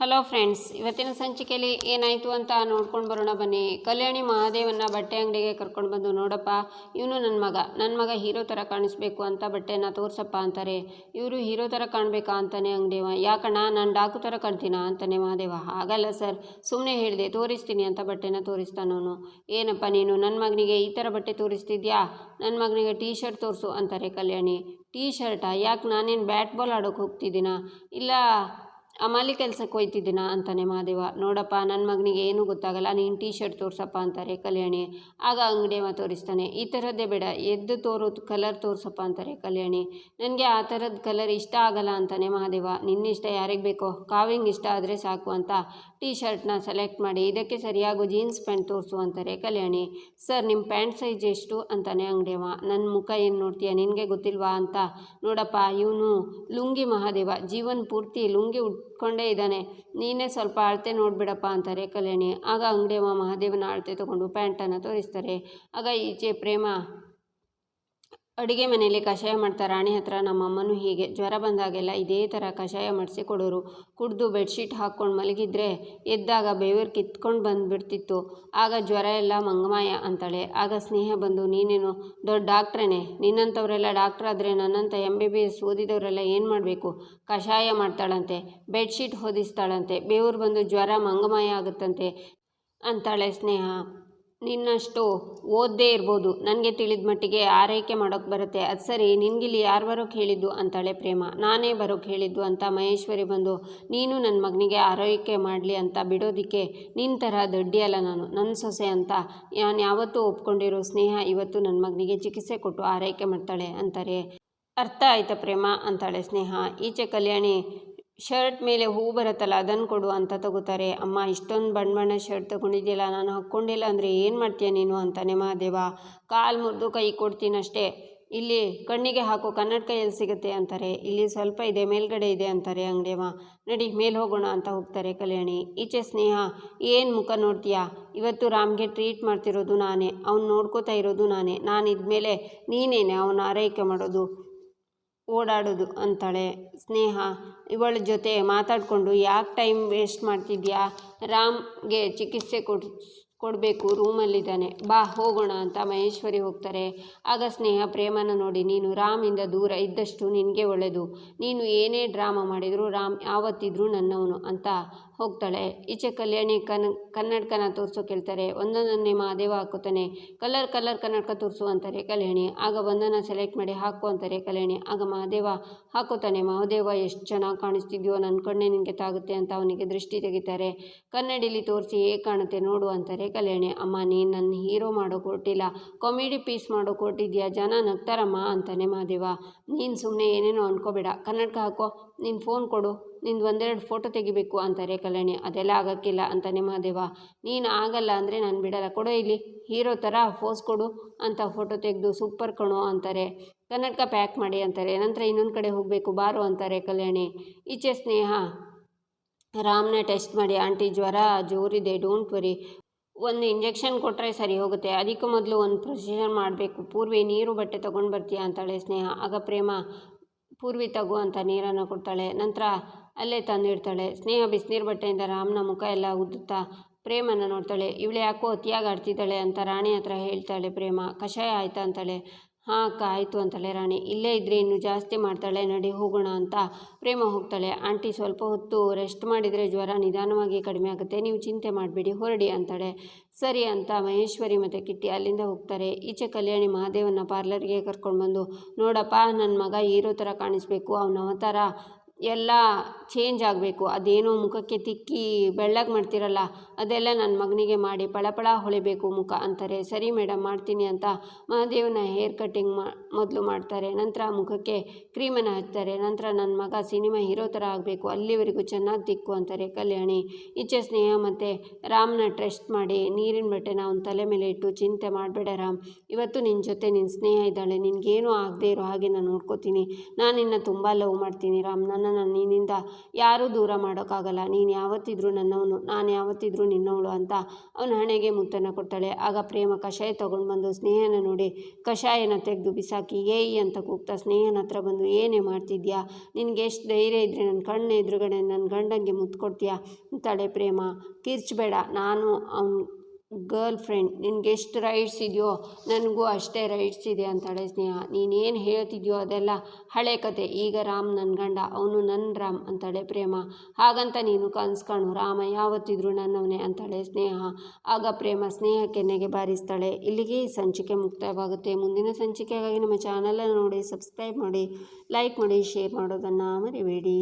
Hello friends ಇವತ್ತಿನ ಸಂಚಿಕೆಯಲ್ಲಿ ಏನಾಯಿತು ಅಂತ ನೋಡ್ಕೊಂಡು ಬರೋಣ ಬನ್ನಿ. ಕಲ್ಯಾಣಿ ಮಹಾದೇವನ್ನ ಬಟ್ಟೆ ಅಂಗಡಿಗೆ ಕರ್ಕೊಂಡು ಬಂದು, ನೋಡಪ್ಪ, ಇವನು ನನ್ನ ಮಗ. ನನ್ನ ಮಗ ಹೀರೋ ಥರ ಕಾಣಿಸ್ಬೇಕು ಅಂತ ಬಟ್ಟೆನ ತೋರಿಸಪ್ಪ ಅಂತಾರೆ. ಇವರು ಹೀರೋ ಥರ ಕಾಣಬೇಕಾ ಅಂತಾನೆ ಅಂಗಡಿವ ಯಾಕಣ್ಣ, ನಾನು ಡಾಕು ಥರ ಕಾಣ್ತೀನ ಅಂತಾನೆ ಮಹಾದೇವ. ಹಾಗಲ್ಲ ಸರ್ ಸುಮ್ಮನೆ ಹೇಳಿದೆ, ತೋರಿಸ್ತೀನಿ ಅಂತ ಬಟ್ಟೆನ ತೋರಿಸ್ತಾನವನು. ಏನಪ್ಪ ನೀನು ನನ್ನ ಮಗನಿಗೆ ಈ ಥರ ಬಟ್ಟೆ ತೋರಿಸ್ತಿದ್ಯಾ? ನನ್ನ ಮಗನಿಗೆ ಟೀ ಶರ್ಟ್ ತೋರಿಸು ಅಂತಾರೆ ಕಲ್ಯಾಣಿ. ಟೀ ಶರ್ಟಾ ಯಾಕೆ ನಾನೇನು ಬ್ಯಾಟ್ ಬಾಲ್ ಆಡೋಕೆ ಹೋಗ್ತಿದ್ದೀನಾ? ಇಲ್ಲ ಅಮಾಲಿ ಕೆಲ್ಸಕ್ಕೆ ಹೋಯ್ತಿದ್ದೀನ ಅಂತಾನೆ ಮಹಾದೇವ. ನೋಡಪ್ಪ ನನ್ನ ಮಗನಿಗೆ ಏನೂ ಗೊತ್ತಾಗಲ್ಲ, ನೀನು ಟೀ ಶರ್ಟ್ ತೋರ್ಸಪ್ಪ ಅಂತಾರೆ ಕಲ್ಯಾಣಿ. ಆಗ ಅಂಗಡಿಯವ ತೋರಿಸ್ತಾನೆ, ಈ ಥರದ್ದೇ ಬೇಡ, ಎದ್ದು ತೋರು, ಕಲರ್ ತೋರ್ಸಪ್ಪ ಅಂತಾರೆ ಕಲ್ಯಾಣಿ. ನನಗೆ ಆ ಥರದ ಕಲರ್ ಇಷ್ಟ ಆಗಲ್ಲ ಅಂತಾನೆ ಮಹಾದೇವ. ನಿನ್ನಿಷ್ಟ ಯಾರಿಗೆ ಬೇಕೋ ಕಾವಿಂಗ್ ಇಷ್ಟ ಆದರೆ ಸಾಕು ಅಂತ. ಟೀ ಶರ್ಟ್ನ ಸೆಲೆಕ್ಟ್ ಮಾಡಿ, ಇದಕ್ಕೆ ಸರಿಯಾಗೋ ಜೀನ್ಸ್ ಪ್ಯಾಂಟ್ ತೋರಿಸು ಅಂತಾರೆ ಕಲ್ಯಾಣಿ ಸರ್ ನಿಮ್ಮ ಪ್ಯಾಂಟ್ ಸೈಜ್ ಎಷ್ಟು? ಅಂತಾನೆ ಅಂಗಡಿಯವ. ನನ್ನ ಮುಖ ಏನು ನೋಡ್ತೀಯ? ನಿನಗೆ ಗೊತ್ತಿಲ್ವಾ ಅಂತ? ನೋಡಪ್ಪ, ಇವನು ಲುಂಗಿ ಮಹಾದೇವ. ಜೀವನ ಪೂರ್ತಿ ಲುಂಗಿ ಉಟ್ಕೊಂಡೇ ಇದ್ದಾನೆ. ನೀನೇ ಸ್ವಲ್ಪ ಅಳತೆ ನೋಡ್ಬಿಡಪ್ಪ ಅಂತಾರೆ ಕಲ್ಯಾಣಿ. ಆಗ ಅಂಗಡಿಯವ ಮಹಾದೇವನ ಅಳತೆ ತೊಗೊಂಡು ಪ್ಯಾಂಟನ್ನು ತೋರಿಸ್ತಾರೆ. ಆಗ ಈಚೆ ಪ್ರೇಮ ಅಡುಗೆ ಮನೆಯಲ್ಲಿ ಕಷಾಯ ಮಾಡ್ತಾ ರಾಣಿ ಹತ್ರ ನಮ್ಮಮ್ಮನೂ ಹೀಗೆ. ಜ್ವರ ಬಂದಾಗೆಲ್ಲ ಇದೇ ಥರ ಕಷಾಯ ಮಾಡಿಸಿ ಕೊಡೋರು. ಕುಡಿದು ಬೆಡ್ಶೀಟ್ ಹಾಕ್ಕೊಂಡು ಮಲಗಿದ್ರೆ ಎದ್ದಾಗ ಬೆವರು ಕಿತ್ಕೊಂಡು ಬಂದುಬಿಡ್ತಿತ್ತು. ಆಗ ಜ್ವರ ಎಲ್ಲ ಮಂಗಮಾಯ ಅಂತಾಳೆ. ಆಗ ಸ್ನೇಹ ಬಂದು, ನೀನೇನು ದೊಡ್ಡ ಡಾಕ್ಟ್ರೇನೆ? ನಿನ್ನಂಥವರೆಲ್ಲ ಡಾಕ್ಟ್ರ್ ಆದರೆ ನನ್ನಂಥ ಎಂ ಬಿ ಬಿ ಎಸ್ ಓದಿದವರೆಲ್ಲ ಏನು ಮಾಡಬೇಕು? ಕಷಾಯ ಮಾಡ್ತಾಳಂತೆ, ಬೆಡ್ಶೀಟ್ ಹೊದಿಸ್ತಾಳಂತೆ, ಬೆವರು ಬಂದು ಜ್ವರ ಮಂಗಮಾಯ ಆಗುತ್ತಂತೆ ಅಂತಾಳೆ ಸ್ನೇಹ. ನಿನ್ನಷ್ಟು ಓದ್ದೇ ಇರ್ಬೋದು. ನನಗೆ ತಿಳಿದ ಮಟ್ಟಿಗೆ ಆರೈಕೆ ಮಾಡೋಕ್ಕೆ ಬರುತ್ತೆ. ಅದು ಸರಿ, ನಿನಗಿಲ್ಲಿ ಯಾರು ಬರೋಕ್ಕೆ ಹೇಳಿದ್ದು? ಅಂತಾಳೆ ಪ್ರೇಮ. ನಾನೇ ಬರೋಕ್ಕೆ ಹೇಳಿದ್ದು ಅಂತ ಮಹೇಶ್ವರಿ ಬಂದು, ನೀನು ನನ್ನ ಮಗನಿಗೆ ಆರೈಕೆ ಮಾಡಲಿ ಅಂತ ಬಿಡೋದಕ್ಕೆ ನಿನ್ನ ಥರ ದೊಡ್ಡಿಯಲ್ಲ ನಾನು ನನ್ನ ಸೊಸೆ ಅಂತ. ನಾನು ಯಾವತ್ತೂ ಒಪ್ಕೊಂಡಿರೋ ಸ್ನೇಹ ಇವತ್ತು ನನ್ನ ಮಗನಿಗೆ ಚಿಕಿತ್ಸೆ ಕೊಟ್ಟು ಆರೈಕೆ ಮಾಡ್ತಾಳೆ ಅಂತಾರೆ. ಅರ್ಥ ಆಯ್ತಾ ಪ್ರೇಮ? ಅಂತಾಳೆ ಸ್ನೇಹ. ಈಚೆ ಕಲ್ಯಾಣಿ ಶರ್ಟ್ ಮೇಲೆ ಹೂ ಬರುತ್ತಲ್ಲ, ಅದನ್ನು ಕೊಡು ಅಂತ ತಗೋತಾರೆ. ಅಮ್ಮ, ಇಷ್ಟೊಂದು ಬಣ್ಣ ಬಣ್ಣ ಶರ್ಟ್ ತಗೊಂಡಿದ್ದಿಲ್ಲ ನಾನು ಹಾಕ್ಕೊಂಡಿಲ್ಲ ಅಂದರೆ ಏನು ಮಾಡ್ತೀಯ ನೀನು? ಅಂತಾನೆ ಮಹಾದೇವ. ಕಾಲು ಮುರಿದು ಕೈ ಕೊಡ್ತೀನಿ ಅಷ್ಟೇ ಇಲ್ಲಿ ಕಣ್ಣಿಗೆ ಹಾಕೋ ಕನ್ನಡ ಕೈಯಲ್ಲಿ ಸಿಗುತ್ತೆ ಅಂತಾರೆ. ಇಲ್ಲಿ ಸ್ವಲ್ಪ ಇದೆ, ಮೇಲ್ಗಡೆ ಇದೆ ಅಂತಾರೆ ಅಂಗಡಿಯವ. ನಡಿ, ಮೇಲೆ ಹೋಗೋಣ ಅಂತ ಹೋಗ್ತಾರೆ ಕಲ್ಯಾಣಿ. ಈಚೆ ಸ್ನೇಹ, ಏನು ಮುಖ ನೋಡ್ತೀಯಾ? ಇವತ್ತು ರಾಮ್ಗೆ ಟ್ರೀಟ್ ಮಾಡ್ತಿರೋದು ನಾನೇ. ಅವ್ನು ನೋಡ್ಕೋತಾ ಇರೋದು ನಾನೇ. ನಾನು ಇದ್ಮೇಲೆ ನೀನೇನೆ ಅವನ ಆರೈಕೆ ಮಾಡೋದು? ಓಡಾಡೋದು ಅಂತಾಳೆ. ಸ್ನೇಹ ಇವಳ ಜೊತೆ ಮಾತಾಡಿಕೊಂಡು ಯಾಕೆ ಟೈಮ್ ವೇಸ್ಟ್ ಮಾಡ್ತಿದ್ಯಾ? ರಾಮ್ಗೆ ಚಿಕಿತ್ಸೆ ಕೊಡ್ ಕೊಡಬೇಕು, ರೂಮಲ್ಲಿದ್ದಾನೆ. ಬಾ, ಹೋಗೋಣ ಅಂತ ಮಹೇಶ್ವರಿ ಹೋಗ್ತಾರೆ. ಆಗ ಸ್ನೇಹ, ಪ್ರೇಮನ ನೋಡಿ, ನೀನು ರಾಮಿಂದ ದೂರ ಇದ್ದಷ್ಟು ನಿನಗೆ ಒಳ್ಳೆಯದು ನೀನು ಏನೇ ಡ್ರಾಮಾ ಮಾಡಿದರೂ ರಾಮ್ ಯಾವತ್ತಿದ್ರೂ ನನ್ನವನು ಅಂತ ಹೋಗ್ತಾಳೆ. ಈಚೆ ಕಲ್ಯಾಣಿ ಕನ್, ಕನ್ನಡಕನ ತೋರಿಸೋ ಕೇಳ್ತಾರೆ. ಒಂದೊಂದನ್ನೇ ಮಹಾದೇವ ಹಾಕೋತಾನೆ ಕಲರ್ ಕಲರ್ ಕನ್ನಡಕ ತೋರಿಸು ಅಂತಾರೆ ಕಲ್ಯಾಣಿ. ಆಗ ಒಂದನ್ನು ಸೆಲೆಕ್ಟ್ ಮಾಡಿ ಹಾಕು ಅಂತಾರೆ ಕಲ್ಯಾಣಿ. ಆಗ ಮಹಾದೇವ ಹಾಕೋತಾನೆ ಮಹಾದೇವ, ಎಷ್ಟು ಚೆನ್ನಾಗಿ ಕಾಣಿಸ್ತಿದ್ಯೋ ನನ್ನ ಕಣ್ಣೆ ನಿನಗೆ ತಾಗುತ್ತೆ ಅಂತ ಅವನಿಗೆ ದೃಷ್ಟಿ ತೆಗಿತಾರೆ. ಕನ್ನಡಿಲಿ ತೋರಿಸಿ ಹೇಗೆ ಕಾಣುತ್ತೆ ನೋಡು ಅಂತಾರೆ ಕಲ್ಯಾಣಿ, ಅಮ್ಮ, ನೀನು ನನ್ನ ಹೀರೋ ಮಾಡೋ ಕೊಟ್ಟಿಲ್ಲ ಕಾಮಿಡಿ ಪೀಸ್ ಮಾಡೋ ಕೊಟ್ಟಿದ್ಯಾ, ಜನ ನಗ್ತಾರಮ್ಮ ಅಂತಾನೆ ಮಾದೇವ. ನೀನು ಸುಮ್ಮನೆ ಏನೇನೋ ಅನ್ಕೋಬೇಡ, ಕನ್ನಡಕ ಹಾಕೋ, ನೀನು ಫೋನ್ ಕೊಡು, ನಿಂದು ಒಂದೆರಡು ಫೋಟೋ ತೆಗಿಬೇಕು ಅಂತಾರೆ ಕಲ್ಯಾಣಿ. ಅದೆಲ್ಲ ಆಗೋಕ್ಕಿಲ್ಲ ಅಂತಾನೆ ಮಾದೇವ. ನೀನು ಆಗಲ್ಲ ಅಂದರೆ ನಾನು ಬಿಡಲ್ಲ, ಕೊಡೋ ಇಲ್ಲಿ ಹೀರೋ ಥರ ಫೋಸ್ ಕೊಡು ಅಂತ ಫೋಟೋ ತೆಗೆದು ಸೂಪರ್ ಕಣೋ ಅಂತಾರೆ. ಕನ್ನಡಕ ಪ್ಯಾಕ್ ಮಾಡಿ ಅಂತಾರೆ. ನಂತರ ಇನ್ನೊಂದು ಕಡೆ ಹೋಗಬೇಕು, ಬಾರು ಅಂತಾರೆ ಕಲ್ಯಾಣಿ. ಈಚೆ ಸ್ನೇಹ, ರಾಮ್ನ ಟೆಸ್ಟ್ ಮಾಡಿ, ಆಂಟಿ, ಜ್ವರ ಜೋರಿದೆ ಡೋಂಟ್ ವರಿ ಒಂದು ಇಂಜೆಕ್ಷನ್ ಕೊಟ್ಟರೆ ಸರಿ ಹೋಗುತ್ತೆ. ಅದಕ್ಕೂ ಮೊದಲು ಒಂದು ಪ್ರೊಸೀಜರ್ ಮಾಡಬೇಕು. ಪೂರ್ವಿ ನೀರು ಬಟ್ಟೆ ತೊಗೊಂಡು ಬರ್ತೀಯಾ ಅಂತಾಳೆ ಸ್ನೇಹ. ಆಗ ಪ್ರೇಮ, ಪೂರ್ವಿ ತಗೋ ಅಂತ ನೀರನ್ನು ಕೊಡ್ತಾಳೆ. ನಂತರ ಅಲ್ಲೇ ತಂದಿಡ್ತಾಳೆ ಸ್ನೇಹ ಬಿಸಿನೀರು ಬಟ್ಟೆಯಿಂದ ರಾಮನ ಮುಖ ಎಲ್ಲ ಉದ್ದುತ್ತಾ ಪ್ರೇಮನ ನೋಡ್ತಾಳೆ. ಇವಳು ಯಾಕೋ ಅತಿಯಾಗಿ ಆಡ್ತಿದ್ದಾಳೆ ಅಂತ ರಾಣಿ ಹತ್ರ ಹೇಳ್ತಾಳೆ ಪ್ರೇಮ. ಕಷಾಯ ಆಯ್ತಾ? ಅಂತಾಳೆ. ಹಾಂ ಅಕ್ಕ ಆಯಿತು ಅಂತಾಳೆ ರಾಣಿ. ಇಲ್ಲೇ ಇದ್ದರೆ ಇನ್ನೂ ಜಾಸ್ತಿ ಮಾಡ್ತಾಳೆ, ನಡಿ ಹೋಗೋಣ ಅಂತ ಪ್ರೇಮ ಹೋಗ್ತಾಳೆ. ಆಂಟಿ ಸ್ವಲ್ಪ ಹೊತ್ತು ರೆಸ್ಟ್ ಮಾಡಿದರೆ ಜ್ವರ ನಿಧಾನವಾಗಿ ಕಡಿಮೆ ಆಗುತ್ತೆ. ನೀವು ಚಿಂತೆ ಮಾಡಬೇಡಿ, ಹೊರಡಿ ಅಂತಾಳೆ. ಸರಿ ಅಂತ ಮಹೇಶ್ವರಿ ಮತ್ತು ಕಿಟ್ಟಿ ಅಲ್ಲಿಂದ ಹೋಗ್ತಾರೆ. ಈಚೆ ಕಲ್ಯಾಣಿ ಮಹಾದೇವನ ಪಾರ್ಲರ್ಗೆ ಕರ್ಕೊಂಡು ಬಂದು ನೋಡಪ್ಪ ನನ್ನ ಮಗ ಹೀರೋ ಥರ ಕಾಣಿಸ್ಬೇಕು, ಅವನ ಅವತಾರ ಎಲ್ಲ ಚೇಂಜ್ ಆಗಬೇಕು. ಅದೇನೋ ಮುಖಕ್ಕೆ ತಿಕ್ಕಿ ಬೆಳ್ಳಗೆ ಮಾಡ್ತಿರಲ್ಲ, ಅದೆಲ್ಲ ನನ್ನ ಮಗನಿಗೆ ಮಾಡಿ ಪಳಪಳ ಹೊಳಿಬೇಕು ಮುಖ ಅಂತಾರೆ. ಸರಿ ಮೇಡಮ್ ಮಾಡ್ತೀನಿ ಅಂತ ಮಹಾದೇವನ ಹೇರ್ ಕಟ್ಟಿಂಗ್ ಮಾ, ಮೊದಲು ಮಾಡ್ತಾರೆ. ನಂತರ ಮುಖಕ್ಕೆ ಕ್ರೀಮನ್ನು ಹಚ್ತಾರೆ ನಂತರ ನನ್ನ ಮಗ ಸಿನಿಮಾ ಹೀರೋ ಥರ ಆಗಬೇಕು. ಅಲ್ಲಿವರೆಗೂ ಚೆನ್ನಾಗಿ ತಿಕ್ಕು ಅಂತಾರೆ ಕಲ್ಯಾಣಿ. ಇಚ್ಛೆ ಸ್ನೇಹ ಮತ್ತು ರಾಮನ ಟ್ರೆಸ್ಟ್ ಮಾಡಿ ನೀರಿನ ಬಟ್ಟೆನ ಅವನ ತಲೆ ಮೇಲೆ ಇಟ್ಟು, ಚಿಂತೆ ಮಾಡಬೇಡ ರಾಮ್. ಇವತ್ತು ನಿನ್ನ ಜೊತೆ ನಿನ್ನ ಸ್ನೇಹ ಇದ್ದಾಳೆ. ನಿನಗೇನೂ ಆಗದೆ ಇರೋ ಹಾಗೆ ನಾನು ನೋಡ್ಕೋತೀನಿ. ನಾನು ನಿನ್ನ ತುಂಬ ಲವ್ ಮಾಡ್ತೀನಿ ರಾಮ್. ನನ್ನ ನನ್ನನ್ನು ನಿನ್ನಿಂದ ಯಾರೂ ದೂರ ಮಾಡೋಕ್ಕಾಗಲ್ಲ. ನೀನು ಯಾವತ್ತಿದ್ರೂ ನನ್ನವನು, ನಾನು ಯಾವತ್ತಿದ್ರೂ ನಿನ್ನವಳು ಅಂತ ಅವನು ಹಣೆಗೆ ಮುತ್ತನ್ನು ಕೊಡ್ತಾಳೆ. ಆಗ ಪ್ರೇಮ ಕಷಾಯ ತೊಗೊಂಡು ಬಂದು ಸ್ನೇಹನ ನೋಡಿ, ಕಷಾಯನ ತೆಗೆದು ಬಿಸಾಕಿ, ಏಯ್ ಅಂತ ಕೂಗ್ತಾ ಸ್ನೇಹನ ಹತ್ರ ಬಂದು, ಏನೇ ಮಾಡ್ತಿದ್ಯಾ? ನಿನಗೆ ಎಷ್ಟು ಧೈರ್ಯ ಇದ್ದರೆ ನನ್ನ ಕಣ್ಣ ಎದುರುಗಡೆ ನನ್ನ ಗಂಡಂಗೆ ಮುತ್ತು ಕೊಡ್ತೀಯಾ ಅಂತಾಳೆ ಪ್ರೇಮ. ಕಿರ್ಚಬೇಡ ನಾನು ಅವ್ನ ಗರ್ಲ್ ಫ್ರೆಂಡ್ ನಿನಗೆಷ್ಟು ರೈಟ್ಸ್ ಇದೆಯೋ ನನಗೂ ಅಷ್ಟೇ ರೈಟ್ಸ್ ಇದೆ ಅಂತಾಳೆ ಸ್ನೇಹ. ನೀನೇನು ಹೇಳ್ತಿದ್ಯೋ ಅದೆಲ್ಲ ಹಳೆ ಕತೆ. ಈಗ ರಾಮ್ ನನ್ನ ಗಂಡ, ಅವನು ನನ್ನ ರಾಮ್ ಅಂತಾಳೆ ಪ್ರೇಮ. ಹಾಗಂತ ನೀನು ಕನ್ಸ್ಕಾಣು. ರಾಮ ಯಾವತ್ತಿದ್ರೂ ನನ್ನವನೇ ಅಂತಾಳೆ ಸ್ನೇಹ. ಆಗ ಪ್ರೇಮ ಸ್ನೇಹ ಕೆನ್ನೆಗೆ ಬಾರಿಸ್ತಾಳೆ. ಇಲ್ಲಿಗೆ ಸಂಚಿಕೆ ಮುಕ್ತಾಯವಾಗುತ್ತೆ. ಮುಂದಿನ ಸಂಚಿಕೆಗಾಗಿ ನಮ್ಮ ಚಾನಲನ್ನು ನೋಡಿ, ಸಬ್ಸ್ಕ್ರೈಬ್ ಮಾಡಿ, ಲೈಕ್ ಮಾಡಿ, ಶೇರ್ ಮಾಡೋದನ್ನು ಮರಿಬೇಡಿ.